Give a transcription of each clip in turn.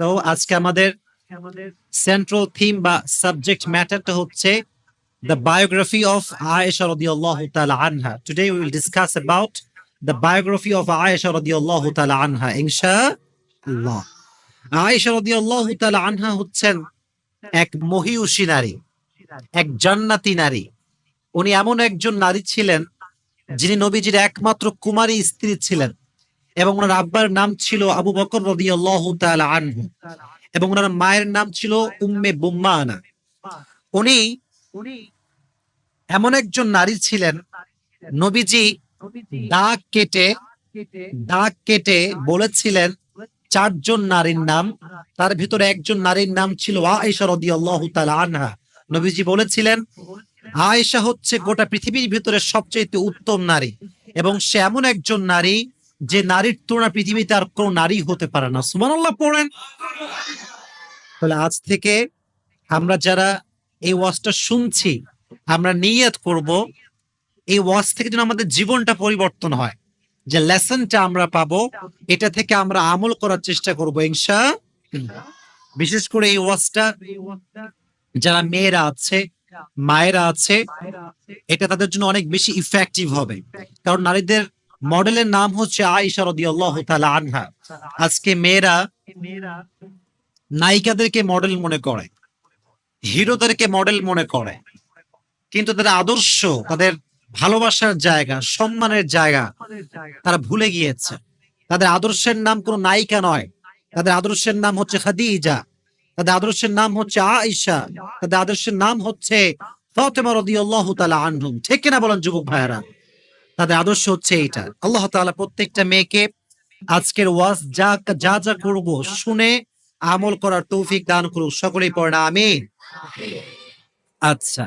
So আজকে আমাদের central theme বা সাবজেক্ট ম্যাটারটা হচ্ছে দ্য অফ আয়েশা রাদিয়াল্লাহু তাআলা আনহা today we the biography of Ayesha রাদিয়াল্লাহু তাআলা আনহা ইনশাআল্লাহ আয়েশা রাদিয়াল্লাহু আনহা হচ্ছেন এক মহিউশী নারী, এক জান্নাতি নারী। উনি এমন একজন নারী ছিলেন যিনি নবীজির একমাত্র কুমারী স্ত্রী ছিলেন। এবং ওনার আব্বার নাম ছিল আবু বকর আনহু। এবং ওনার মায়ের নাম ছিল উম্মে বুম্মানা। উনি এমন একজন নারী ছিলেন, নবীজি দাগ কেটে দাগ কেটে বলেছিলেন, চারজন নারীর নাম, তার ভিতরে একজন নারীর নাম ছিল আয়েশা রাদিয়াল্লাহু আনহা। নবীজি বলেছিলেন, আয়েশা হচ্ছে গোটা পৃথিবীর ভিতরে সবচেয়ে উত্তম নারী এবং সে এমন একজন নারী যে নারীর তুলনা পৃথিবীতে আর কোনো নারী হতে পারে না। সুবহানাল্লাহ পড়েন। তাহলে আজ থেকে আমরা যারা এই ওয়াজটা শুনছি, আমরা নিয়ত করব, এই ওয়াজ থেকে যেন আমাদের জীবনটা পরিবর্তন হয়। যে লেসনটা আমরা পাবো, এটা থেকে আমরা আমল করার চেষ্টা করব ইনশা বিশেষ করে এই ওয়াজটা যারা মেয়েরা আছে, মায়েরা আছে, এটা তাদের জন্য অনেক বেশি ইফেক্টিভ হবে। কারণ নারীদের মডেলের নাম হচ্ছে আয়েশা রাদিয়াল্লাহু তাআলা আনহা। আজকে মেয়েরা নায়িকাদেরকে মডেল মনে করে, হিরোদেরকে মডেল মনে করে, কিন্তু তাদের আদর্শ, তাদের ভালোবাসার জায়গা, সম্মানের জায়গা তারা ভুলে গিয়েছে। তাদের আদর্শের নাম কোনো নায়িকা নয়। তাদের আদর্শের নাম হচ্ছে খাদিজা, তাদের আদর্শের নাম হচ্ছে আয়েশা, তাদের আদর্শের নাম হচ্ছে ফাতেমা রাদিয়াল্লাহু তাআলা আনহুম ঠিক কিনা বলেন যুবক ভাইয়েরা? তাদের আদর্শ হচ্ছে এইটা। আল্লাহ তালা প্রত্যেকটা মেয়েকে আজকের ওয়াজ যা যা যা করব শুনে আমল করার তৌফিক দান করুক। সকলেই পড়ে না আমিন। আচ্ছা।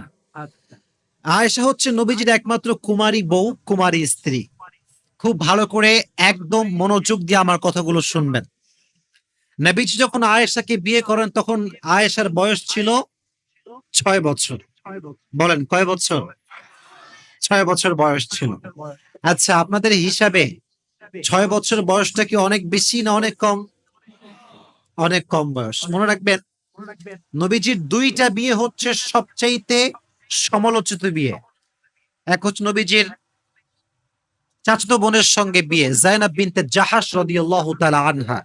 আয়েশা হচ্ছে নবীজির একমাত্র কুমারী বউ, কুমারী স্ত্রী। খুব ভালো করে একদম মনোযোগ দিয়ে আমার কথাগুলো শুনবেন। নবীজি যখন আয়েশাকে বিয়ে করেন, তখন আয়েশার বয়স ছিল ছয় বছর। বলেন, কয় বছর? ছয় বছর বয়স ছিল। আচ্ছা আপনাদের হিসাবে ছয় বছর বয়সটা কি অনেক বেশি না অনেক কম? অনেক কম বয়স। মনে রাখবেন, নবীজির দুইটা বিয়ে হচ্ছে সবচাইতে সমালোচিত বিয়ে। এক হচ্ছে নবীজির চাচতো বোনের সঙ্গে বিয়ে, জাইনাব বিনতে জাহাস রদিয়াল্লাহু তাআলা আনহা।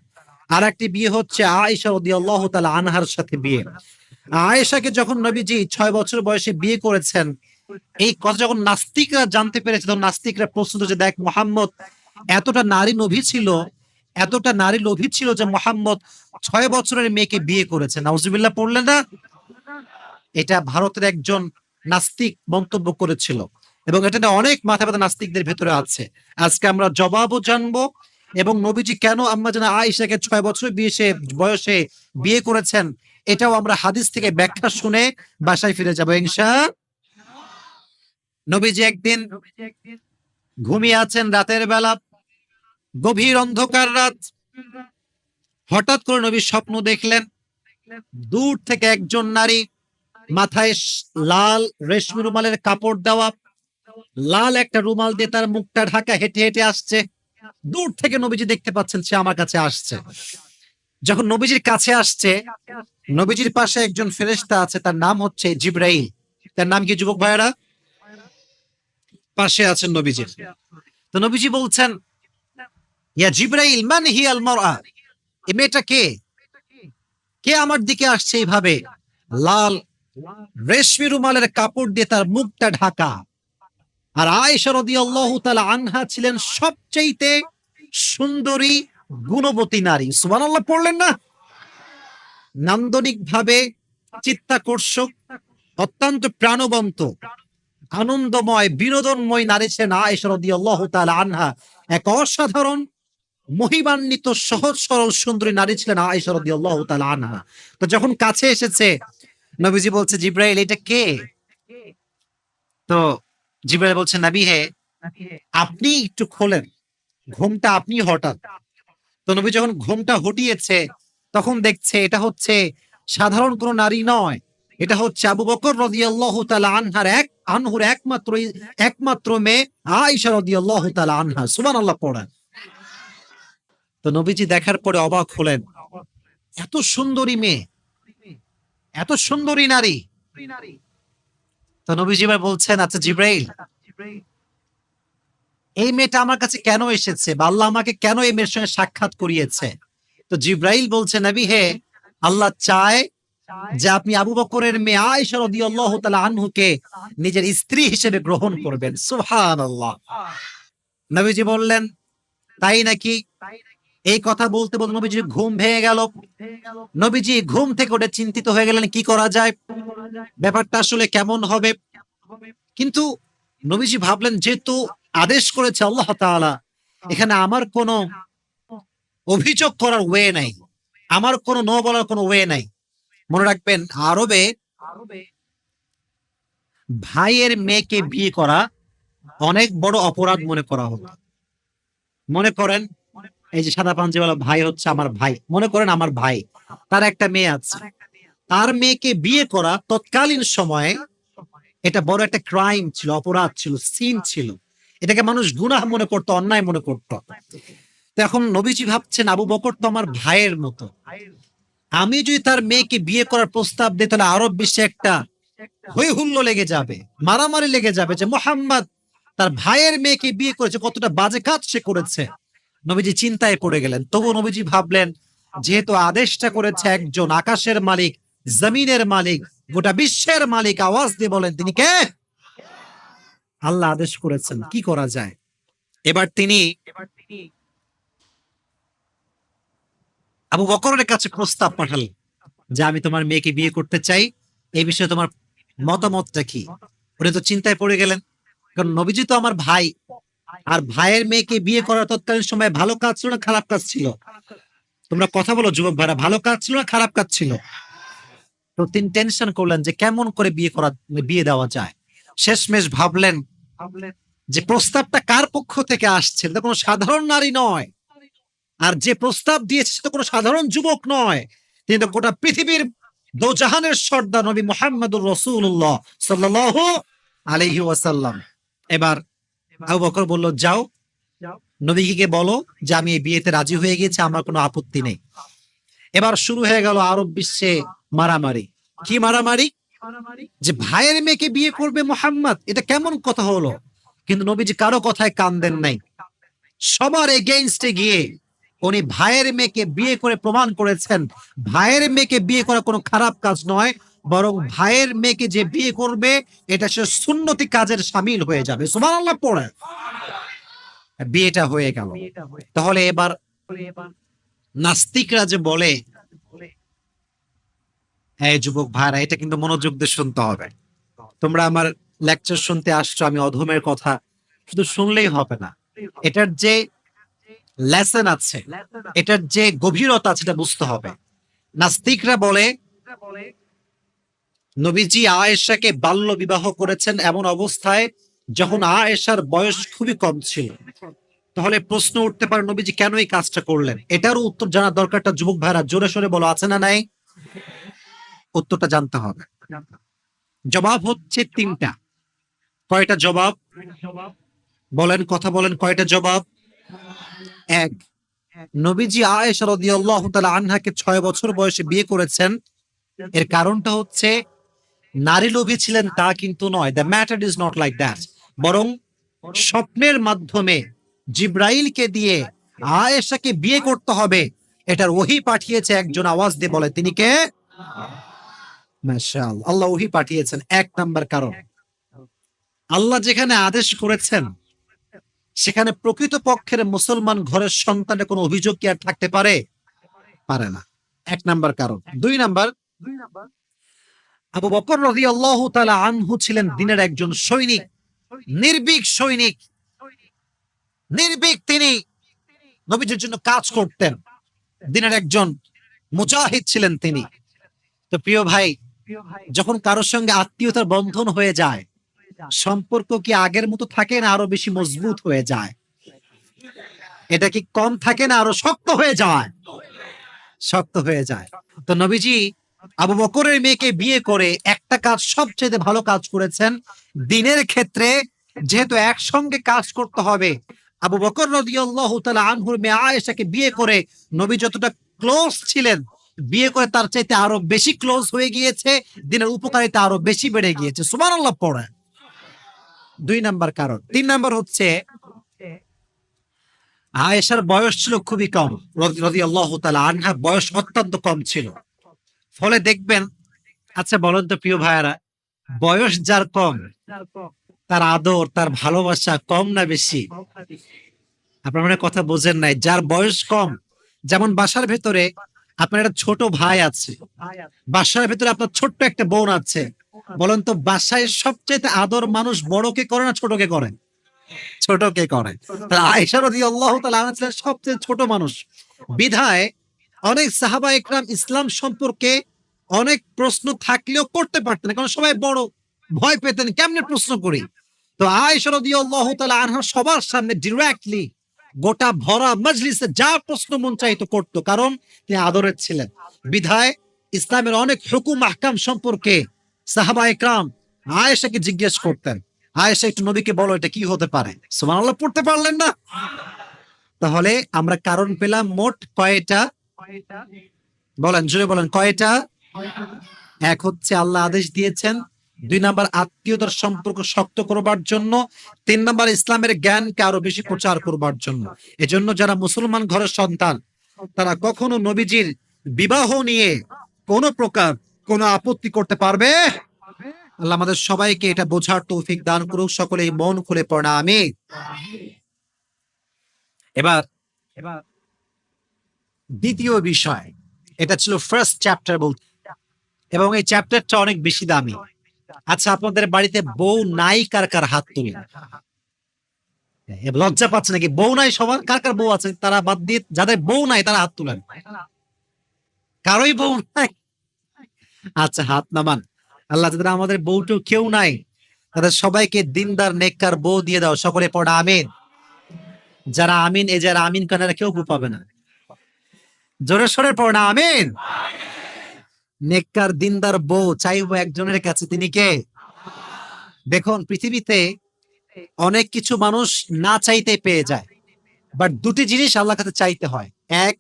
আর একটি বিয়ে হচ্ছে আয়েশা রদিয়াল্লাহু তাআলা আনহার সাথে বিয়ে। আয়েশাকে যখন নবীজি ছয় বছর বয়সে বিয়ে করেছেন এই কথা যখন নাস্তিকরা জানতে পেরেছে, তখন নাস্তিকরা প্রস্তুত যে দেখ মোহাম্মদ, এতটা নারী লোভী ছিল, এতটা নারী লোভী ছিল যে মোহাম্মদ ছয় বছরের মেয়েকে বিয়ে করেছে। নাউজুবিল্লাহ, পড়লেন না? এটা ভারতের একজন নাস্তিক মন্তব্য করেছিল। এবং এটা নিয়ে অনেক মাথা ব্যথা নাস্তিকদের ভেতরে আছে। আজকে আমরা জবাবও জানব এবং নবীজি কেন আম্মা যেন আয়েশাকে ছয় বছর বিয়ে বয়সে বিয়ে করেছেন, এটাও আমরা হাদিস থেকে ব্যাখ্যা শুনে বাসায় ফিরে যাব, ইনশা নবীজি একদিন ঘুমিয়ে আছেন রাতের বেলা। গভীর অন্ধকার রাত। হঠাৎ করে নবী স্বপ্ন দেখলেন, দূর থেকে একজন নারী মাথায় লাল রেশমি রুমালের কাপড় দেওয়া, লাল একটা রুমাল দিয়ে তার মুখটা ঢাকা হেঁটে হেঁটে আসছে। দূর থেকে নবীজি দেখতে পাচ্ছেন, সে আমার কাছে আসছে। যখন নবীজির কাছে আসছে, নবীজির পাশে একজন ফেরেশতা আছে, তার নাম হচ্ছে জিব্রাইল। তার নাম কি, যুবক ভাইয়েরা? পাশে আছেন নবীজির তো নবীজি বলছেন ইয়া জিব্রাইল মান হিয়াল মারআ? এই মেয়েটা কে? কে? আমার দিকে আসছে এইভাবে? লাল রেশমি রুমালের কাপড় দিয়ে তার মুখটা ঢাকা। আর আয়েশা রাদিয়াল্লাহু তাআলা আনহা ছিলেন সবচেয়েতে সুন্দরী গুণবতী নারী। সুবহানাল্লাহ পড়লেন না? নান্দনিক ভাবে চিত্তাকর্ষক অত্যন্ত প্রাণবন্ত। আনন্দময়, বিনোদনময় নারী ছিলেন আয়েশা রাদিয়াল্লাহু তাআলা আনহা। এক অসাধারণ, মহিমান্বিত, সহজ, সরল, সুন্দরী নারী ছিলেন আয়েশা রাদিয়াল্লাহু তাআলা আনহা। তো যখন কাছে এসেছে, নবীজি বলছে, জিব্রাইল, এটা কে? তো জিব্রাইল বলছে, নবী হে, আপনি একটু খোলেন। ঘুমটা আপনি হঠাৎ। তো নবী যখন ঘুমটা হটিয়েছে, তখন দেখছে এটা হচ্ছে সাধারণ কোন নারী নয়। এটা হচ্ছে আবু বকর রাদিয়াল্লাহু তাআলা আনহার এক আনহুর একমাত্র একমাত্র মেয়ে আয়েশা রাদিয়াল্লাহু তাআলা আনহা। সুবহানাল্লাহ, পড়েন। তো নবীজি দেখার পরে অবাক হলেন। এত সুন্দরী মেয়ে। এত সুন্দরী নারী। তো নবীজি এবার বলছেন আচ্ছা জিব্রাইল, এই মেয়েটা আমার কাছে কেন এসেছে বা আল্লাহ আমাকে কেন এই মেয়ের সঙ্গে সাক্ষাৎ করিয়েছে? তো জিব্রাইল বলছে, নবী, হে, আল্লাহ চায় যে আপনি আবু বকরের মেয়ে আয়েশা রাদিয়াল্লাহু তাআলা আনহুকে নিজের স্ত্রী হিসেবে গ্রহণ করবেন। সুবহানাল্লাহ। নবীজি বললেন, তাই নাকি এই কথা বলতে বলতে নবীজি ঘুম ভেঙে গেল? নবীজি ঘুম থেকে উঠে চিন্তিত হয়ে গেলেন, কি করা যায়? ব্যাপারটা আসলে কেমন হবে? কিন্তু নবীজি ভাবলেন, যেহেতু আদেশ করেছে আল্লাহ তাআলা, এখানে আমার কোনো অভিযোগ করার ওয়ে নাই। আমার কোনো ন বলার কোনো ওয়ে নাই। মনে রাখবেন, আরবে ভাইয়ের মেয়েকে বিয়ে করা অনেক বড় অপরাধ মনে করা হতো মনে করেন, এই যে সাদা পাঞ্জিওয়ালা ভাই হচ্ছে আমার ভাই। মনে করেন আমার ভাই, তার একটা মেয়ে আছে। তার মেয়েকে বিয়ে করা তৎকালীন সময়ে এটা বড় একটা ক্রাইম ছিল, অপরাধ ছিল সিন ছিল। এটাকে মানুষ গুনাহ মনে করতো, অন্যায় মনে করতো। এখন নবীজি ভাবছেন, আবু বকর তো আমার ভাইয়ের মতো। আমি যদি তার মেয়েকে বিয়ে করার প্রস্তাব দিই, তাহলে আরব বিশ্বে একটা হই হুল্লো লেগে যাবে, মারামারি লেগে যাবে যে মোহাম্মদ তার ভাইয়ের মেয়েকে বিয়ে করেছে, কতটা বাজে কাজ সে করেছে। নবীজি চিন্তায় পড়ে গেলেন। তবু নবীজি ভাবলেন, যেহেতু আদেশটা করেছে একজন আকাশের মালিক, জমিনের মালিক, গোটা বিশ্বের মালিক, আওয়াজ দিয়ে বলেন, তিনি কে? আল্লাহ আদেশ করেছেন, কি করা যায়? এবার তিনি আবু বকরের কাছে প্রস্তাব পাঠালেন যে আমি তোমার মেয়েকে বিয়ে করতে চাই। এই বিষয়ে তোমার মতামতটা কি? উনি তো চিন্তায় পড়ে গেলেন। কারণ নবীজি তো আমার ভাই। আর ভাইয়ের মেয়েকে বিয়ে করার তৎকালীন সময় ভালো কাজ ছিল না, খারাপ কাজ ছিল? তোমরা কথা বলো, যুবক ভাইরা, ভালো কাজ ছিল না, খারাপ কাজ ছিল? তো তিনি টেনশন করলেন যে কেমন করে বিয়ে করা, বিয়ে দেওয়া যায়। শেষমেশ ভাবলেন যে প্রস্তাবটা কার পক্ষ থেকে আসছে? এটা কোনো সাধারণ নারী নয়। আর যে প্রস্তাব দিয়েছে সে তো কোনো সাধারণ যুবক নয়। তিনি তো গোটা পৃথিবীর দোজাহানের সর্দার নবী মোহাম্মদুর রসুল্লাহ সাল্লাহ আলহি ওয়াসাল্লাম। এবার আবু বকর বলল, যাও নবীকে বলো যে আমি এই বিয়েতে রাজি হয়ে গেছি আমার কোনো আপত্তি নেই। এবার শুরু হয়ে গেল আরব বিশ্বে মারামারি। কি মারামারি? যে ভাইয়ের মেয়েকে বিয়ে করবে মোহাম্মদ, এটা কেমন কথা হলো? কিন্তু নবীজি কারও কথায় কান দেন নাই। সবার এগেইনস্টে গিয়ে উনি ভাইয়ের মেয়েকে বিয়ে করে প্রমাণ করেছেন। ভাইয়ের মেয়েকে বিয়ে করা কোনো খারাপ কাজ নয় বরং ভাইয়ের মেয়েকে যে বিয়ে করবে এটা সে সুন্নতি কাজের সামিল হয়ে যাবে। সুবহানাল্লাহ পড়ে। বিয়েটা হয়ে গেল। তাহলে এবার নাস্তিকরা যে বলে হ্যাঁ যুবক ভাইরা এটা কিন্তু মনোযোগ দিয়ে শুনতে হবে। তোমরা আমার লেকচার শুনতে আসছো আমি অধমের কথা শুধু শুনলেই হবে না। এটার যে লেসন আছে। এটার যে গভীরতা এটা বুঝতে হবে। নাস্তিকরা বলে, নবীজি আয়েশাকে বাল্য বিবাহ করেছেন এমন অবস্থায় যখন আয়েশার বয়স খুবই কম ছিল। তাহলে প্রশ্ন উঠতে পারে, নবীজি কেন এই কাজটা করলেন? এটারও উত্তর জানার দরকারটা, যুবক ভাইরা, জোরে সোরে বলো, আছে না নাই? উত্তরটা জানতে হবে। জবাব হচ্ছে তিনটা। কয়টা জবাব? বলেন, কথা বলেন, কয়টা জবাব? এক। নবীজি আয়েশা রাদিয়াল্লাহু তাআলা আনহাকে ছয় বছর বয়সে বিয়ে করেছেন। এর কারণটা হচ্ছে, নারী লোভী ছিলেন তা কিন্তু নয়। The matter is not like that বরং স্বপ্নের মাধ্যমে জিব্রাইলকে দিয়ে আয়েশাকে বিয়ে করতে হবে, এটার ওহি পাঠিয়েছে একজন আওয়াজ দিয়ে বলে, তিনি কে? আল্লাহ ওহি পাঠিয়েছেন, এক নাম্বার কারণ। আল্লাহ যেখানে আদেশ করেছেন সেখানে প্রকৃত পক্ষের মুসলমান ঘরের সন্তানের কোনো অভিযোগ কি আর থাকতে পারে? পারে না। এক নাম্বার কারণ। দুই নাম্বার, আবু বকর রবি আল্লাহ তালা আনহু ছিলেন দিনের একজন সৈনিক, নির্ভীক সৈনিক। নির্ভীক তিনি নবীজির জন্য কাজ করতেন। দিনের একজন মুজাহিদ ছিলেন তিনি। তো প্রিয় ভাই, যখন কারোর সঙ্গে আত্মীয়তার বন্ধন হয়ে যায় সম্পর্ক কি আগের মতো থাকে না আরও বেশি মজবুত হয়ে যায়? এটা কি কম থাকে না আরও শক্ত হয়ে যায়? শক্ত হয়ে যায়। তো নবীজি আবু বকরের মেয়েকে বিয়ে করে একটা কাজ সবচেয়ে ভালো কাজ করেছেন। দিনের ক্ষেত্রে যেহেতু একসঙ্গে কাজ করতে হবে, আবু বকর রাদিয়াল্লাহু আনহুর মেয়ে বিয়ে করে নবী যতটা ক্লোজ ছিলেন, বিয়ে করে তার চাইতে আরও বেশি ক্লোজ হয়ে গিয়েছে, দিনের উপকারিতা আরও বেশি বেড়ে গিয়েছে। সুমান আল্লাহ পড়ে দুই নাম্বার কারণ। তিন নাম্বার হচ্ছে, আয়েশার বয়স ছিল খুবই কম আল্লাহ আনহার বয়স অত্যন্ত কম ছিল। ফলে দেখবেন আচ্ছা বলেন তো প্রিয় ভাইয়ারা, বয়স যার কম, তার আদর, তার ভালোবাসা কম না বেশি? আপনার মানে কথা বোঝেন নাই, যার বয়স কম, যেমন বাসার ভেতরে আপনার একটা ছোট ভাই আছে, বাসার ভেতরে আপনার ছোট্ট একটা বোন আছে বলেন তো বাসায় সবচেয়ে আদর মানুষ বড়কে করে না ছোটকে করে? ছোটকে করে। আয়সা রদি আল্লাহ ছিলেন সবচেয়ে ছোট মানুষ। বিধায় অনেক সাহাবা একরাম ইসলাম সম্পর্কে অনেক প্রশ্ন থাকলেও করতে পারতেন কারণ সবাই বড় ভয় পেতেন কেমনে প্রশ্ন করি? তো আয়সা রদি আল্লাহ আনহা সবার সামনে ডিরেক্টলি গোটা ভরা মজলিসে যা প্রশ্ন মন চাইতো করতো কারণ তিনি আদরের ছিলেন। বিধায় ইসলামের অনেক হুকুম আহকাম সম্পর্কে সাহাবা একরাম আয়েশাকে জিজ্ঞেস করতেন, আয়েশা একটু নবীকে বলো, এটা কি হতে পারে? সুবহানাল্লাহ, পড়তে পারলেন না। তাহলে আমরা কারণ পেলাম মোট কয়টা? বলেন জুড়ে বলেন, কয়টা? এক হচ্ছে আল্লাহ আদেশ দিয়েছেন, দুই নাম্বার আত্মীয়তার সম্পর্ক শক্ত করবার জন্য, তিন নাম্বার ইসলামের জ্ঞানকে আরও বেশি প্রচার করবার জন্য। এজন্য যারা মুসলমান ঘরের সন্তান, তারা কখনো নবীজির বিবাহ নিয়ে কোনো প্রকার কোনো আপত্তি করতে পারবে? আল্লাহ আমাদের সবাইকে এটা বোঝার তৌফিক দান করুক সকলেই মন খুলে পড়া আমি এবার এবার দ্বিতীয় বিষয়, এটা ছিল ফার্স্ট চ্যাপ্টার বলতে এবং এই চ্যাপ্টারটা অনেক বেশি দামি। আচ্ছা আপনাদের বাড়িতে বউ নাই, কার কার হাত তুলে? লজ্জা পাচ্ছে নাকি? বউ নাই, সবার কার কার বউ আছে? তারা বাদ দিয়ে যাদের বউ নাই, তারা হাত তুলেন। কারোই বউ নাই। আচ্ছা হাত নামান। আল্লাহ যাদের আমাদের বউটো কেউ নাই। তাদের সবাইকে দিনদার, নেককার বউ দিয়ে দাও। সকলে পড়া আমিন। যারা আমিন এ যারা আমিন কানারা কেউ পাবে না। জোরে সোরে পড়া আমিন। নেককার, দিনদার বউ চাইব একজনের কাছে, তিনি কে? দেখুন, পৃথিবীতে অনেক কিছু মানুষ না চাইতে পেয়ে যায়। বাট দুটি জিনিস আল্লাহ কাছে চাইতে হয়। এক,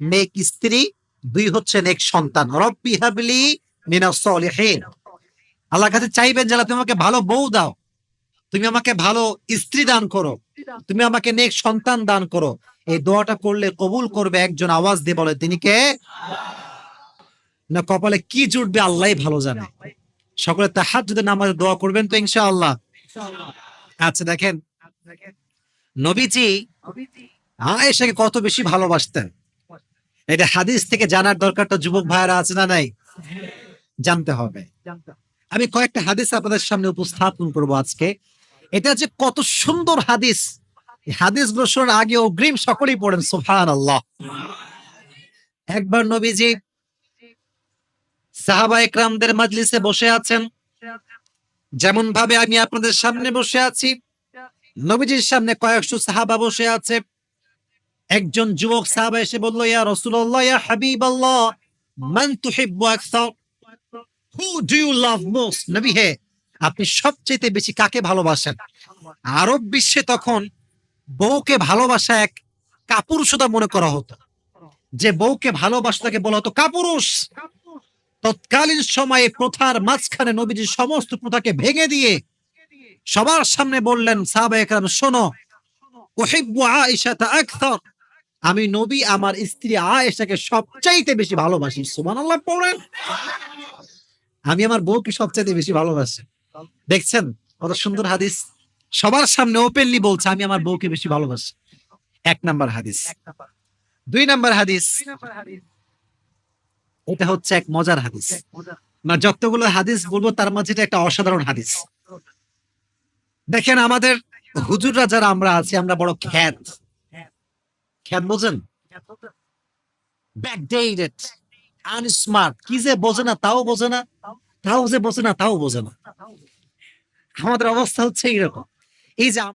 নেক স্ত্রী। দুই হচ্ছে নেক সন্তান। রব্বি হাবলি মিনাস সলিহিন। আল্লাহর কাছে চাইবেন যারা তুমি আমাকে ভালো বউ দাও। তুমি আমাকে ভালো স্ত্রী দান করো। তুমি আমাকে নেক সন্তান দান করো। এই দোয়াটা করলে কবুল করবে একজন আওয়াজ দিয়ে বলে তিনি কে? না কপালে কি জুটবে আল্লাহ ভালো জানে। সকলে তাহার যদি নামাজে দোয়া করবেন তো ইনশাআল্লাহ। আচ্ছা দেখেন। নবীজি। আয়েশাকে কত বেশি ভালোবাসতেন। এটা হাদিস থেকে জানার দরকারটা যুবক ভাইয়েরা আছে না নাই? জানতে হবে। আমি কয়েকটা হাদিস আপনাদের সামনে উপস্থাপন করব আজকে। এটা যে কত সুন্দর হাদিস। হাদিস শোনার আগে অগ্রিম সকলেই পড়েন সুফান আল্লাহ একবার নবীজি সাহাবা একরামদের মাজলিসে বসে আছেন। যেমন ভাবে আমি আপনাদের সামনে বসে আছি নবীজির সামনে কয়েকশো সাহাবা বসে আছে। একজন যুবক সাহাবা এসে বলল, ইয়া রাসূলুল্লাহ, ইয়া হাবিবাল্লাহ, মান তুহিব্বু আকসার? Who do you love most নবী হে, আপনি সবচেয়ে বেশি কাকে ভালোবাসেন? আরব বিশ্বে তখন বউকে ভালোবাসা এক কাপুরুষতা মনে করা হতো। যে বউকে ভালোবাসা তাকে বলা হতো কাপুরুষ। তৎকালীন সময়ে প্রথার মাঝখানে নবীজি সমস্ত প্রথাকে ভেঙে দিয়ে সবার সামনে বললেন সাহাবা একরাম শোনো, উহিব্বু আয়েশাতা আকসার। আমি নবী আমার স্ত্রী আয়েশাকে সবচাইতে বেশি ভালোবাসি। সুবহানাল্লাহ পড়েন। আমি আমার বউকে সবচাইতে বেশি ভালোবাসি। দেখছেন কত সুন্দর হাদিস? সবার সামনে ওপেনলি বলছে আমি আমার বউকে বেশি ভালোবাসি। এক নাম্বার হাদিস। দুই নাম্বার হাদিস। এটা হচ্ছে এক মজার হাদিস। না যতগুলো হাদিস বলব তার মাঝে এটা একটা অসাধারণ হাদিস। দেখেন আমাদের হুজুররা যারা আমরা আছি আমরা বড় খ্যাত। খ্যাত বোঝেন ব্যাকডেটেড আনস্মার্ট কি যে বোঝে না তাও বোঝে না তাও যে বোঝে না তাও বোঝে না আমাদের অবস্থা হচ্ছে এইরকম। এই যে